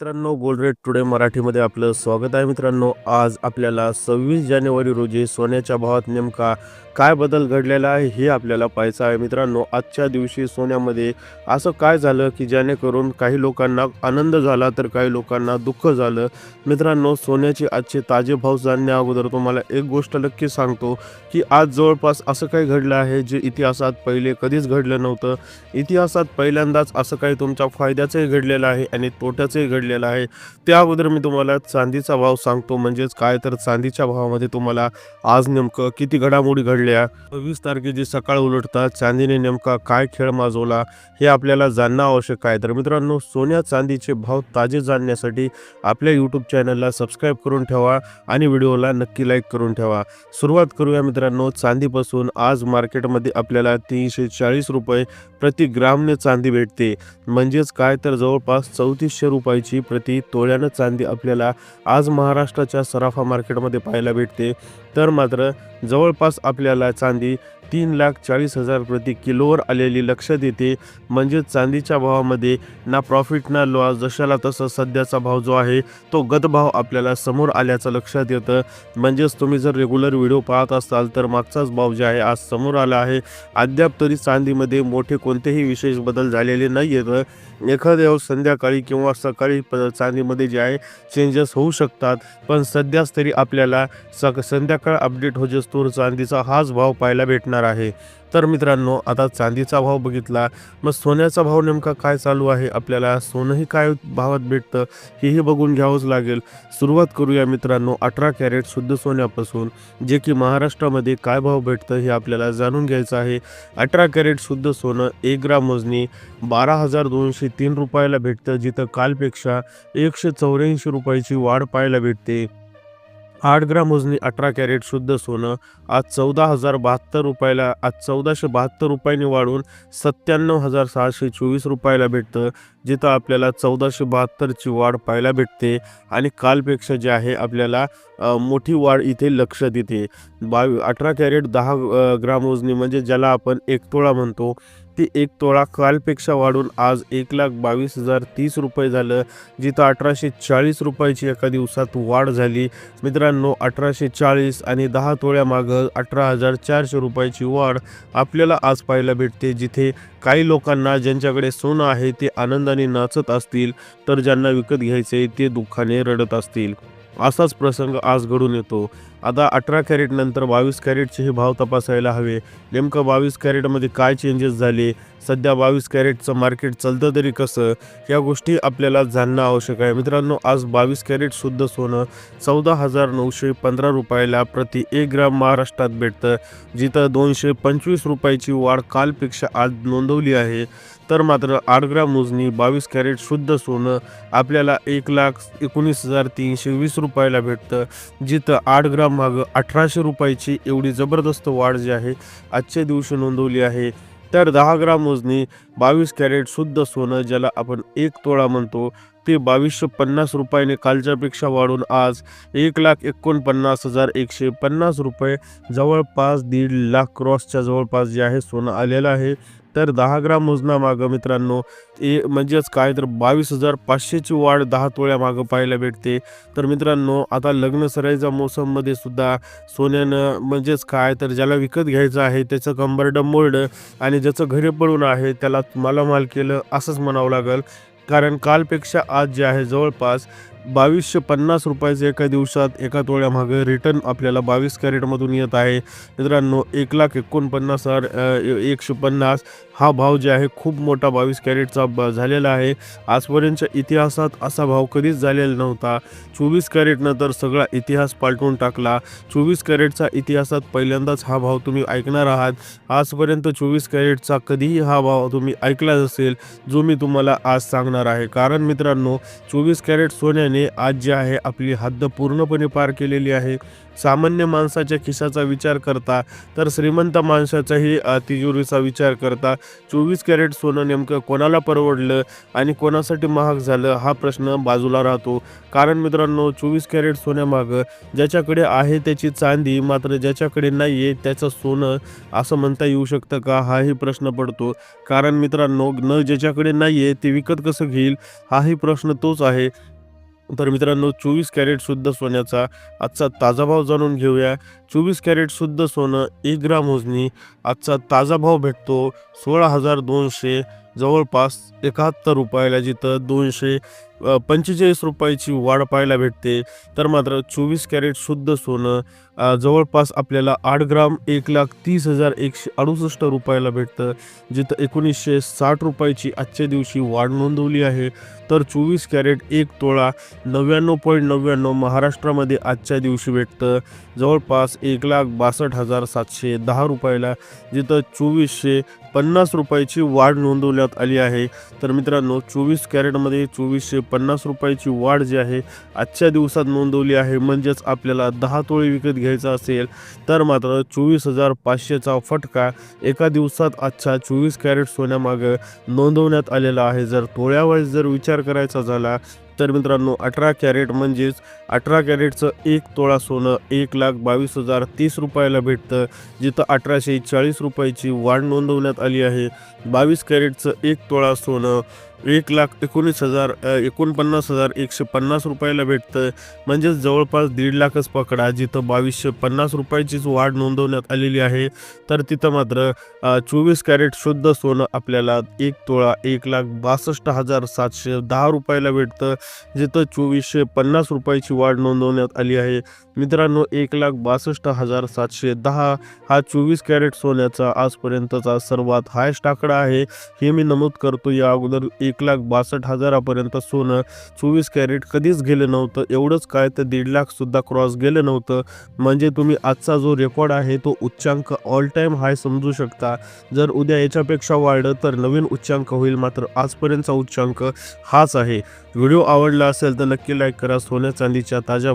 मित्रांनो gold rate today मराठीमध्ये आपलं स्वागत आहे. मित्रांनो आज आपल्याला सव्वीस जानेवारी रोजी सोन्याच्या भावात नेमका काय बदल घडलेला आहे हे आपल्याला पाहायचं आहे. मित्रांनो आजच्या दिवशी सोन्यामध्ये असं काय झालं की जेणेकरून काही लोकांना आनंद झाला तर काही लोकांना दुःख झालं? मित्रांनो सोन्याचे आजचे ताजे भाव जाणण्या अगोदर तुम्हाला एक गोष्ट नक्की सांगतो की आज जवळपास असं काही घडलं आहे जे इतिहासात पहिले कधीच घडलं नव्हतं. इतिहासात पहिल्यांदाच असं काही तुमच्या फायद्याचंही घडलेलं आहे आणि तोट्याचंही पडलेला आहे. त्या अगोदर मी तुम्हाला चांदीचा भाव सांगतो. म्हणजेच काय? तर चांदीच्या भावामध्ये तुम्हाला आज नेमकं किती घडामोडी घडल्या? वीस तारखेची सकाळ उलटतात चांदीने नेमका काय खेळ माजवला? हे आपल्याला जाणणं आवश्यक आहे. तर मित्रांनो सोन्या चांदीचे भाव ताजे जाणण्यासाठी आपल्या यूट्यूब चॅनलला सबस्क्राईब करून ठेवा आणि व्हिडिओला नक्की लाईक करून ठेवा. सुरुवात करूया मित्रांनो चांदीपासून. आज मार्केटमध्ये आपल्याला तीनशे चाळीस रुपये प्रति ग्रामने चांदी भेटते. म्हणजेच काय? तर जवळपास चौतीसशे रुपयाची प्रति तोळ्यानं चांदी आपल्याला आज महाराष्ट्राच्या सराफा मार्केटमध्ये पाहायला भेटते. तर मात्र जवळपास आपल्याला चांदी तीन लाख चाळीस हजार प्रति किलोवर आलेली लक्षात येते म्हणजेच चांदीच्या भावामध्ये ना प्रॉफिट ना लॉस जशाला तसं सध्याचा भाव जो आहे तो गतभाव आपल्याला समोर आल्याचं लक्षात येतं. म्हणजेच तुम्ही जर रेग्युलर व्हिडिओ पाहत असाल तर मागचाच भाव जे आहे आज समोर आला आहे. अद्याप तरी चांदीमध्ये मोठे कोणतेही विशेष बदल झालेले नाही आहेत एखाद्या संध्याकाळी किंवा सकाळी चांदीमध्ये जे आहे चेंजेस होऊ शकतात. पण सध्याच तरी आपल्याला सक संध्याकाळ अपडेट होजेस्तोर चांदीचा हाच भाव पाहायला भेटणार आहे. तर मित्रांनो आता चांदीचा भाव बघितला. मग सोन्याचा भाव नेमका काय चालू आहे? आपल्याला सोनंही काय भावात भेटतं हेही बघून घ्यावंच लागेल. सुरुवात करूया मित्रांनो अठरा कॅरेट शुद्ध सोन्यापासून. जे की महाराष्ट्रामध्ये काय भाव भेटतं हे आपल्याला जाणून घ्यायचं आहे. अठरा कॅरेट शुद्ध सोनं एक ग्राम मोजणी बारा हजार दोनशे तीन रुपयाला भेटतं जिथं कालपेक्षा एकशे चौऱ्याऐंशी रुपयाची वाढ पाहायला भेटते. आठ ग्राम वजनी अठरा कॅरेट शुद्ध सोनं आज चौदा हजार बहात्तर रुपयाला आज चौदाशे बहात्तर रुपयांनी वाढून सत्त्याण्णव हजार सहाशे चोवीस रुपयाला भेटतं जिथं आपल्याला चौदाशे बहात्तरची वाढ पाहायला भेटते आणि कालपेक्षा जे आहे आपल्याला मोठी वाढ इथे लक्षात येते बावी अठरा कॅरेट दहा ग्राम वजनी म्हणजे ज्याला आपण एक तोळा म्हणतो ती एक तोळा कालपेक्षा वाढून आज एक लाख बावीस हजार तीस रुपये झालं जिथं अठराशे चाळीस रुपयाची एका दिवसात वाढ झाली. मित्रांनो अठराशे चाळीस आणि दहा तोळ्यामागं अठरा हजार चारशे रुपयाची वाढ आपल्याला आज पाहायला भेटते जिथे काही लोकांना ज्यांच्याकडे सोनं आहे ते आनंदाने नाचत असतील तर ज्यांना विकत घ्यायचे ते दुःखाने रडत असतील. असाच प्रसंग आज घडून येतो. आता अठरा कॅरेट नंतर बावीस कॅरेटचे हे भाव तपासायला हवे. नेमकं बावीस कॅरेटमध्ये काय चेंजेस झाले? सध्या बावीस कॅरेटचं मार्केट चालतं तरी कसं? या गोष्टी आपल्याला जाणणं आवश्यक आहे. मित्रांनो आज बावीस कॅरेटसुद्धा सोनं चौदा हजार नऊशे पंधरा रुपयाला प्रति एक ग्राम महाराष्ट्रात भेटतं. जिथं दोनशे पंचवीस रुपयाची वाढ कालपेक्षा आज नोंदवली आहे. तर मात्र आठ ग्राम मोजणी बावीस कॅरेट शुद्ध सोनं आपल्याला एक लाख एकोणीस हजार तीनशे वीस रुपयाला भेटतं. जिथं आठ ग्राम मागं अठराशे रुपयाची एवढी जबरदस्त वाढ जी आहे आजच्या दिवशी नोंदवली आहे. तर दहा ग्राम मोजणी बावीस कॅरेट शुद्ध सोनं ज्याला आपण एक तोळा म्हणतो ते बावीसशे पन्नास रुपयाने कालच्यापेक्षा वाढून आज एक लाख एकोणपन्नास हजार एकशे पन्नास रुपये जवळपास दीड लाख क्रॉसच्या जवळपास जे आहे सोनं आलेलं आहे. तर दहा ग्राम मोजना मागं मित्रांनो ए म्हणजेच काय तर बावीस हजार पाचशेची वाढ दहा तोळ्या मागं पाहायला भेटते. तर मित्रांनो आता लग्न सराईच्या मोसममध्ये सुद्धा सोन्यानं म्हणजेच काय तर ज्याला विकत घ्यायचं आहे त्याचं कंबरडं मोडं आणि ज्याचं घरी पडून आहे त्याला मालामाल केलं असंच म्हणावं लागेल. कारण कालपेक्षा आज जे आहे जवळपास बावीसशे पन्नास रुपयाचं एका दिवसात एका तोळ्यामागे रिटर्न आपल्याला बावीस कॅरेटमधून येत आहे. मित्रांनो एक लाख एकोणपन्नास हजार एकशे पन्नास हा भाव जे आहे खूप मोठा बावीस कॅरेटचा ब झालेला आहे. आजपर्यंतच्या इतिहासात असा भाव कधीच झालेला नव्हता. चोवीस कॅरेटनं तर सगळा इतिहास पालटून टाकला. चोवीस कॅरेटचा इतिहासात पहिल्यांदाच हा भाव तुम्ही ऐकणार आहात. आजपर्यंत चोवीस कॅरेटचा कधीही हा भाव तुम्ही ऐकला असेल जो मी तुम्हाला आज सांगणार आहे. कारण मित्रांनो चोवीस कॅरेट सोन्याने सोन्याने आज जे आहे आपली हद्द पूर्णपणे पार केलेली आहे. सामान्य माणसाच्या खिशाचा विचार करता तर श्रीमंत माणसाचाही तिजोरीचा विचार करता चोवीस कॅरेट सोनं नेमकं कोणाला परवडलं आणि कोणासाठी महाग झालं हा प्रश्न बाजूला राहतो. कारण मित्रांनो चोवीस कॅरेट सोन्यामागं ज्याच्याकडे आहे त्याची चांदी मात्र ज्याच्याकडे नाही आहे त्याचं सोनं असं म्हणता येऊ शकतं का? हाही प्रश्न पडतो. कारण मित्रांनो न ज्याच्याकडे नाही आहे ते विकत कसं घेईल? हाही प्रश्न तोच आहे. तर मित्रांनो चोवीस कॅरेटसुद्धा सोन्याचा आजचा ताजा भाव जाणून घेऊया. चोवीस कॅरेटसुद्धा सोनं एक ग्राम मोजणी आजचा ताजा भाव भेटतो सोळा हजार दोनशे जवळपास एकाहत्तर रुपयाला जिथं दोनशे पंचेचाळीस रुपयाची वाढ पाहायला भेटते. तर मात्र चोवीस कॅरेट शुद्ध सोनं जवळपास आपल्याला आठ ग्राम एक लाख तीस हजार एकशे अडुसष्ट रुपयाला भेटतं. जिथं एकोणीसशे साठ रुपयाची आजच्या दिवशी वाढ नोंदवली आहे. तर चोवीस कॅरेट एक तोळा नव्याण्णव पॉईंट नव्याण्णव महाराष्ट्रामध्ये आजच्या दिवशी भेटतं. जवळपास एक लाख बासष्ट हजार सातशे दहा रुपयाला जिथं चोवीसशे पन्नास रुपयाची वाढ नोंदवण्यात आली आहे. तर मित्रांनो चोवीस कॅरेटमध्ये चोवीसशे पन्नास रुपयाची वाढ जी आहे आजच्या दिवसात नोंदवली आहे. म्हणजेच आपल्याला दहा तोळे विकत घ्यायचा असेल तर मात्र चोवीस हजार पाचशेचा फटका एका दिवसात आजच्या चोवीस कॅरेट सोन्यामागं नोंदवण्यात आलेला आहे. जर तोळ्यावर जर विचार करायचा झाला तर मित्रांनो अठरा कॅरेट म्हणजेच अठरा कॅरेटचं एक तोळा सोनं एक लाख बावीस हजार तीस रुपयाला भेटतं. जिथं अठराशे चाळीस रुपयाची वाढ नोंदवण्यात आली आहे. बावीस कॅरेटचं एक तोळा सोनं एक लाख एकोणीस हजार एकोणपन्नास हजार एकशे पन्नास रुपयाला भेटतं. म्हणजेच जवळपास दीड लाखच पकडा जिथं बावीसशे पन्नास रुपयाचीच वाढ नोंदवण्यात आलेली आहे. तर तिथं मात्र चोवीस कॅरेट शुद्ध सोनं आपल्याला एक तोळा एक लाख बासष्ट हजार सातशे दहा रुपयाला भेटतं जिथं चोवीसशे पन्नास रुपयाची वाढ नोंदवण्यात आली आहे. मित्रांनो एक लाख बासष्ट हजार सातशे दहा हा चोवीस कॅरेट सोन्याचा आजपर्यंतचा सर्वात हायस्ट आकडा आहे. हे मी नमूद करतो या अगोदर एक एक लाख बासष्ट हजारापर्यंत सोनं चोवीस कॅरेट कधीच गेलं नव्हतं. एवढंच काय तर दीड लाखसुद्धा क्रॉस गेलं नव्हतं. म्हणजे तुम्ही आजचा जो रेकॉर्ड आहे तो उच्चांक ऑल टाईम हाय समजू शकता. जर उद्या याच्यापेक्षा वाढलं तर नवीन उच्चांक होईल. मात्र आजपर्यंतचा उच्चांक हाच आहे. व्हिडिओ आवडला असेल तर नक्की लाईक करा. सोन्या चांदीच्या ताज्या